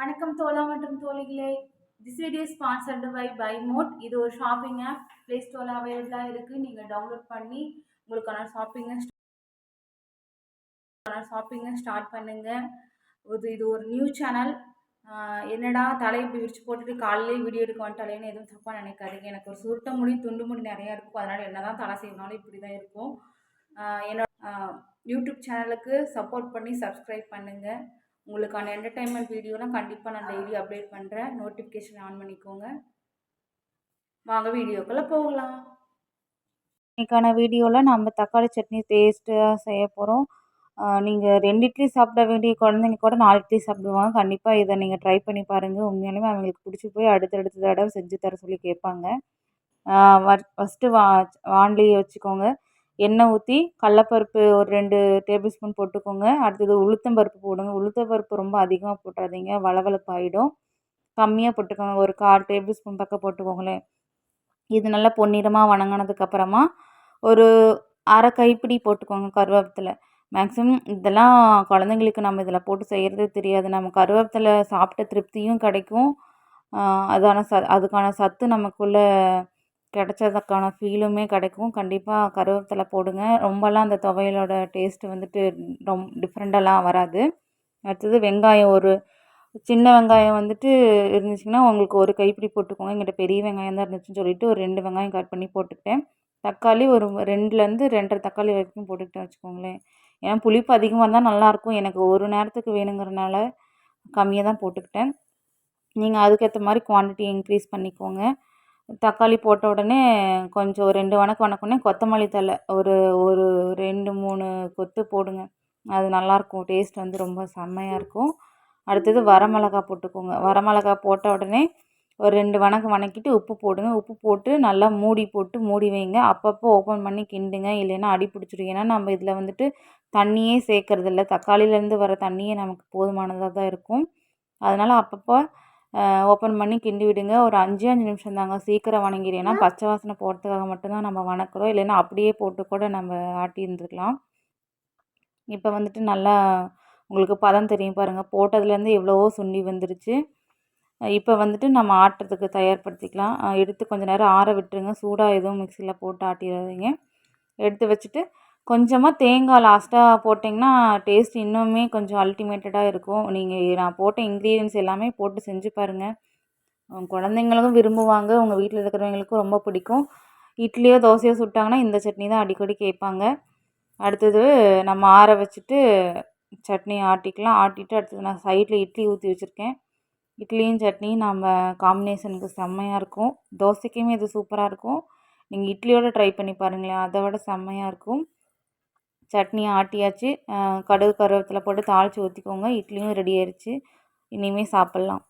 வணக்கம் தோழா மற்றும் தோழிகளே. This video sponsored by by mode இது ஒரு ஷாப்பிங் ஆப் ப்ளே ஸ்டோரில் அவைலபிளாக இருக்குது நீங்கள் டவுன்லோட் பண்ணி உங்களுக்கான ஷாப்பிங்கை ஷாப்பிங்கை ஸ்டார்ட் பண்ணுங்கள் இது இது ஒரு நியூ சேனல் என்னடா தலை இப்படி விரிச்சு போட்டுட்டு காலையிலே வீடியோ எடுக்க வந்துட்டாலேன்னு எதுவும் தப்பாக நினைக்காதீங்க. எனக்கு ஒரு சுருட்ட முடி துண்டு முடி நிறையா இருக்கும். அதனால் என்ன தான் தலை செய்யணும்னாலும் இப்படி தான் இருக்கும் என்னோட யூடியூப் சேனலுக்கு சப்போர்ட் பண்ணி சப்ஸ்கிரைப் பண்ணுங்கள் உங்களுக்கான என்டர்டைன்மெண்ட் வீடியோலாம் கண்டிப்பாக நான் டெய்லி அப்டேட் பண்ணுறேன் நோட்டிஃபிகேஷன் ஆன் பண்ணிக்கோங்க. வாங்க வீடியோக்குள்ளே போகலாம். இன்னைக்கான வீடியோவில் நம்ம தக்காளி சட்னி டேஸ்ட்டாக செய்ய போகிறோம் நீங்கள் ரெண்டு இட்லி சாப்பிட வேண்டிய குழந்தைங்க கூட நாலு இட்லி சாப்பிடுவாங்க. கண்டிப்பாக இதை நீங்கள் ட்ரை பண்ணி பாருங்கள் உண்மையாலுமே அவங்களுக்கு பிடிச்சி போய் அடுத்தடுத்த தடவை செஞ்சு தர சொல்லி கேட்பாங்க. ஃபஸ்ட்டு வா வாண்டி வச்சுக்கோங்க. எண்ணெய் ஊற்றி கடலப்பருப்பு ஒரு ரெண்டு டேபிள் ஸ்பூன் போட்டுக்கோங்க. அடுத்தது உளுத்தம் பருப்பு போடுங்க. உளுத்தம் பருப்பு ரொம்ப அதிகமாக போட்டுறாதீங்க. வளவளப்பு கம்மியாக போட்டுக்கோங்க. ஒரு கால் டேபிள் ஸ்பூன் பக்கம் போட்டுக்கோங்களேன். இது நல்லா பொன்னிறமாக வணங்கினதுக்கப்புறமா ஒரு அரை கைப்பிடி போட்டுக்கோங்க கருவேப்பிலை. மேக்ஸிமம் இதெல்லாம் குழந்தைங்களுக்கு நம்ம இதில் போட்டு செய்கிறது தெரியாது. நம்ம கருவேப்பிலை சாப்பிட்ட திருப்தியும் கிடைக்கும். அதான ச அதுக்கான சத்து நமக்குள்ளே கிடைச்சதுக்கான ஃபீலுமே கிடைக்கும். கண்டிப்பாக கருவேப்பிலை போடுங்க. ரொம்பலாம் அந்த துவையலோட டேஸ்ட்டு வந்துட்டு ரொம் டிஃப்ரெண்ட்டெல்லாம் வராது. அடுத்தது வெங்காயம். ஒரு சின்ன வெங்காயம் வந்துட்டு இருந்துச்சுன்னா உங்களுக்கு ஒரு கைப்பிடி போட்டுக்கோங்க. எங்கிட்ட பெரிய வெங்காயம் தான் இருந்துச்சுன்னு சொல்லிட்டு ஒரு ரெண்டு வெங்காயம் கட் பண்ணி போட்டுக்கிட்டேன். தக்காளி ஒரு ரெண்டுலேருந்து ரெண்டரை தக்காளி வரைக்கும் போட்டுக்கிட்டேன் வச்சுக்கோங்களேன். ஏன்னா புளிப்பு அதிகமாக இருந்தால் நல்லாயிருக்கும். எனக்கு ஒரு நேரத்துக்கு வேணுங்கிறனால கம்மியாக தான் போட்டுக்கிட்டேன். நீங்கள் அதுக்கேற்ற மாதிரி குவான்டிட்டி இன்க்ரீஸ் பண்ணிக்கோங்க. தக்காளி போட்ட உடனே கொஞ்சம் ஒரு ரெண்டு வணக்கம் வணக்கம்னே கொத்தமல்லி தழை ஒரு ஒரு ரெண்டு மூணு கொத்து போடுங்க. அது நல்லாயிருக்கும் டேஸ்ட் வந்து ரொம்ப செம்மையாக இருக்கும். அடுத்தது வரமிளகா போட்டுக்கோங்க. வரமிளகா போட்ட உடனே ஒரு ரெண்டு வணக்கம் வணக்கிட்டு உப்பு போடுங்க. உப்பு போட்டு நல்லா மூடி போட்டு மூடி வைங்க. அப்பப்போ ஓப்பன் பண்ணி கிண்டுங்க. இல்லைன்னா அடி பிடிச்சிடும். ஏன்னா நம்ம இதில் வந்துட்டு தண்ணியே சேர்க்கறதில்ல. தக்காளியிலேருந்து வர தண்ணியே நமக்கு போதுமானதாக தான் இருக்கும். அதனால் அப்பப்போ ஓப்பன் பண்ணி கிண்டி விடுங்க. ஒரு அஞ்சு அஞ்சு நிமிஷம் தாங்க. சீக்கிரம் வணங்கிடும் ஏன்னா பச்சை வாசனை போகிறதுக்காக மட்டும்தான் நம்ம வணக்குறோம். இல்லைன்னா அப்படியே போட்டு கூட நம்ம ஆட்டி இருந்துக்கலாம் இப்போ வந்துட்டு நல்லா உங்களுக்கு பதம் தெரியும் பாருங்கள் போட்டதுலேருந்து எவ்வளவோ சுண்டி வந்துருச்சு. இப்போ வந்துட்டு நம்ம ஆட்டுறதுக்கு தயார்படுத்திக்கலாம். எடுத்து கொஞ்சம் நேரம் ஆற விட்டுருங்க. சூடாக எதுவும் மிக்சியில் போட்டு ஆட்டிடாதீங்க. எடுத்து வச்சுட்டு கொஞ்சமாக தேங்காய் லாஸ்ட்டாக போட்டிங்கன்னா டேஸ்ட் இன்னுமே கொஞ்சம் அல்டிமேட்டடாக இருக்கும். நீங்கள் நான் போட்ட இன்க்ரீடியன்ஸ் எல்லாமே போட்டு செஞ்சு பாருங்கள் குழந்தைங்களுக்கும் விரும்புவாங்க. உங்கள் வீட்டில் இருக்கிறவங்களுக்கும் ரொம்ப பிடிக்கும். இட்லியோ தோசையோ சுட்டாங்கன்னா இந்த சட்னி தான் அடிக்கடி கேட்பாங்க. அடுத்தது நம்ம ஆற வச்சுட்டு சட்னி ஆட்டிக்கலாம். ஆட்டிட்டு அடுத்தது நான் சைடில் இட்லி ஊற்றி வச்சுருக்கேன். இட்லியும் சட்னியும் நம்ம காம்பினேஷனுக்கு செம்மையாக இருக்கும். தோசைக்குமே இது சூப்பராக இருக்கும். நீங்கள் இட்லியோடு ட்ரை பண்ணி பாருங்களேன். அதை விட செம்மையாக இருக்கும். சட்னி ஆட்டியாச்சு. கடுகு கருவேப்பிலை போட்டு தாளித்து ஊற்றிக்கோங்க இட்லியும் ரெடி ஆயிடுச்சு இனிமேல் சாப்பிட்லாம்.